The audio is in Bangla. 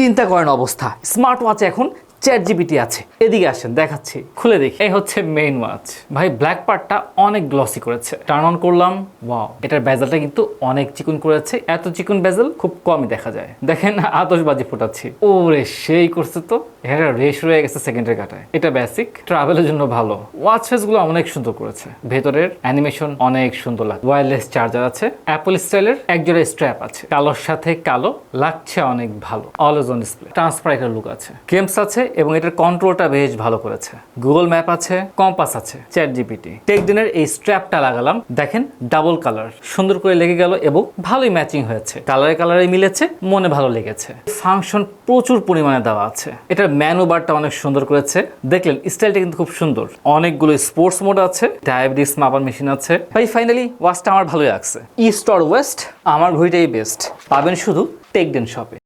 চিন্তা করেন অবস্থা। স্মার্ট ওয়াচে এখন চ্যাট জিপিটি আছে। এদিকে আসেন, দেখাচ্ছি, খুলে দেখি। এই হচ্ছে মেইন ওয়াচ ভাই ব্ল্যাক পার্টটা অনেক গ্লসি করেছে। টার্ন অন করলাম ওয়াও এটার বেজেলটা কিন্তু অনেক চিকন করেছে। এত চিকন বেজেল খুব কমই দেখা যায়। দেখেন, আতশবাজি ফোটাচ্ছি। ওরে, সেই করছে তো। এটা রেশ রয়ে গেছে সেকেন্ডের কাটায়। এটা বেসিক ট্রাভেলের জন্য ভালো। ওয়াচ ফেসগুলো অনেক সুন্দর করেছে। ভেতরের অ্যানিমেশন অনেক সুন্দর লাগে ওয়্যারলেস চার্জার আছে। অ্যাপল স্টাইলের একজোড়া স্ট্র্যাপ আছে। কালোর সাথে কালো লাগছে অনেক ভালো। Always on display transparent look আছে। গেমস আছে। এবং এটার কন্ট্রোলটা বেশ ভালো করেছে। গুগল ম্যাপ আছে কম্পাস আছে চ্যাট জিপিটি টেক দিনের এই স্ট্র্যাপটা লাগালাম, দেখেন ডাবল কালার সুন্দর করে লেগে গেল এবং ভালোই ম্যাচিং হয়েছে। কালারে কালারে মিলেছে, মনে ভালো লেগেছে। ফাংশন প্রচুর পরিমাণে দেওয়া আছে। এটার ম্যানু বারটা অনেক সুন্দর করেছে। দেখলেন স্টাইলটা কিন্তু খুব সুন্দর। অনেকগুলো স্পোর্টস মোড আছে ডায়াবেটিস মাপার মেশিন আছে। ভাই ফাইনালি ওয়াচটা আমার ভালোই লাগছে। ইস্ট অর ওয়েস্ট আমার ঘড়িটাই বেস্ট পাবেন শুধু টেকডেন শপে